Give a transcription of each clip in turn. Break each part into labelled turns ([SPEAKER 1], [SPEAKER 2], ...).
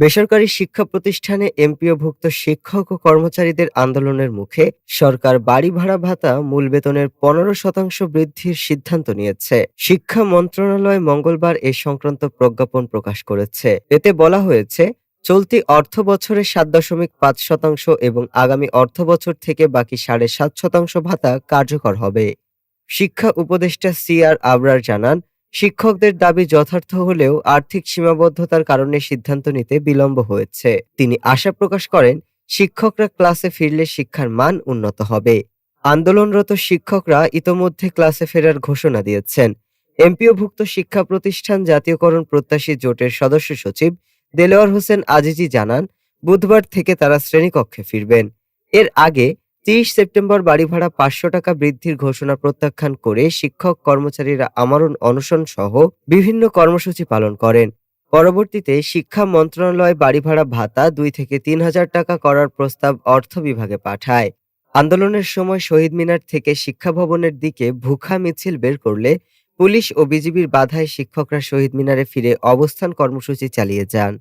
[SPEAKER 1] বেসরকারি শিক্ষা প্রতিষ্ঠানে এমপিওভুক্ত শিক্ষক ও কর্মচারীদের আন্দোলনের মুখে সরকার বাড়ি ভাড়া ভাতা মূল বেতনের পনেরো শতাংশ বৃদ্ধির সিদ্ধান্ত নিয়েছে শিক্ষা মন্ত্রণালয় মঙ্গলবার এ সংক্রান্ত প্রজ্ঞাপন প্রকাশ করেছে এতে বলা হয়েছে চলতি অর্থ বছরে সাত দশমিক পাঁচ শতাংশ এবং আগামী অর্থ বছর থেকে বাকি সাড়ে সাত শতাংশ ভাতা কার্যকর হবে শিক্ষা উপদেষ্টা সি আর আবরার জানান শিক্ষকদের দাবি যথার্থ হলেও আর্থিক সীমাবদ্ধতার কারণে সিদ্ধান্ত নিতে বিলম্ব হয়েছে তিনি আশা প্রকাশ করেন শিক্ষকরা ক্লাসে ফিরলে শিক্ষার মান উন্নত হবে আন্দোলনরত শিক্ষকরা ইতোমধ্যে ক্লাসে ফেরার ঘোষণা দিয়েছেন এমপিওভুক্ত শিক্ষা প্রতিষ্ঠান জাতীয়করণ প্রত্যাশী জোটের সদস্য সচিব দেলোয়ার হোসেন আজিজি জানান বুধবার থেকে তারা শ্রেণীকক্ষে ফিরবেন এর আগে তিরিশ সেপ্টেম্বর বাড়ি ভাড়া পাঁচশো টাকা বৃদ্ধির ঘোষণা প্রত্যাখ্যান করে শিক্ষক কর্মচারীরা আমরণ অনশন সহ বিভিন্ন কর্মসূচি পালন করেন পরবর্তীতে শিক্ষা মন্ত্রণালয় বাড়ি ভাড়া ভাতা দুই থেকে তিন হাজার টাকা করার প্রস্তাব অর্থ বিভাগে পাঠায় আন্দোলনের সময় শহীদ মিনার থেকে শিক্ষা ভবনের দিকে ভুখা মিছিল বের করলে পুলিশ ও বিজিবির বাধায় শিক্ষকরা শহীদ মিনারে ফিরে অবস্থান কর্মসূচি চালিয়ে যান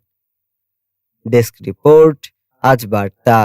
[SPEAKER 1] ডেস্ক রিপোর্ট আজ বার্তা